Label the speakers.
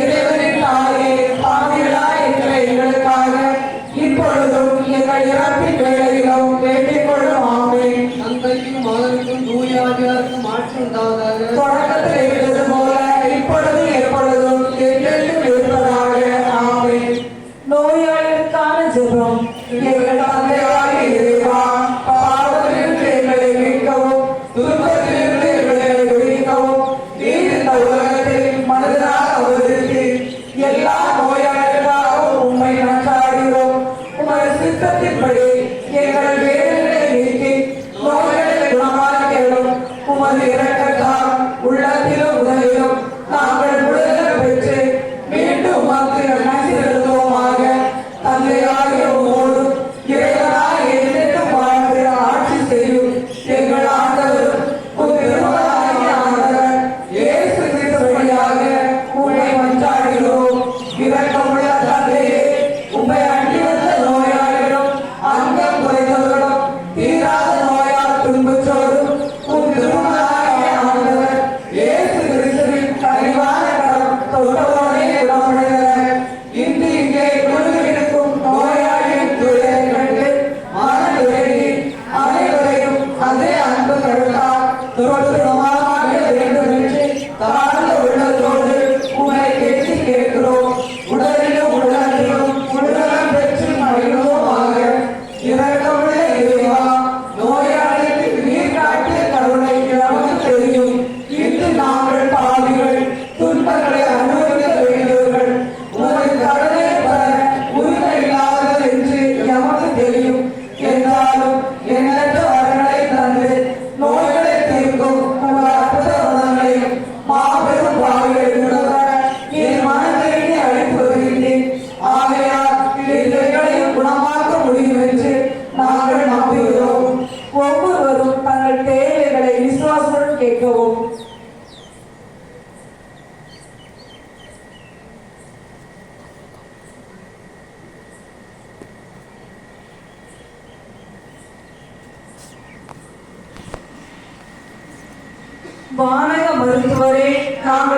Speaker 1: இறைவனின் தாயே பாவிகளாய் எங்களை எங்களுக்காக இப்பொழுதும் எங்கள் இறப்பின் തുടക്കത്തിലേക്ക് பானக மருத்துவரே நாம்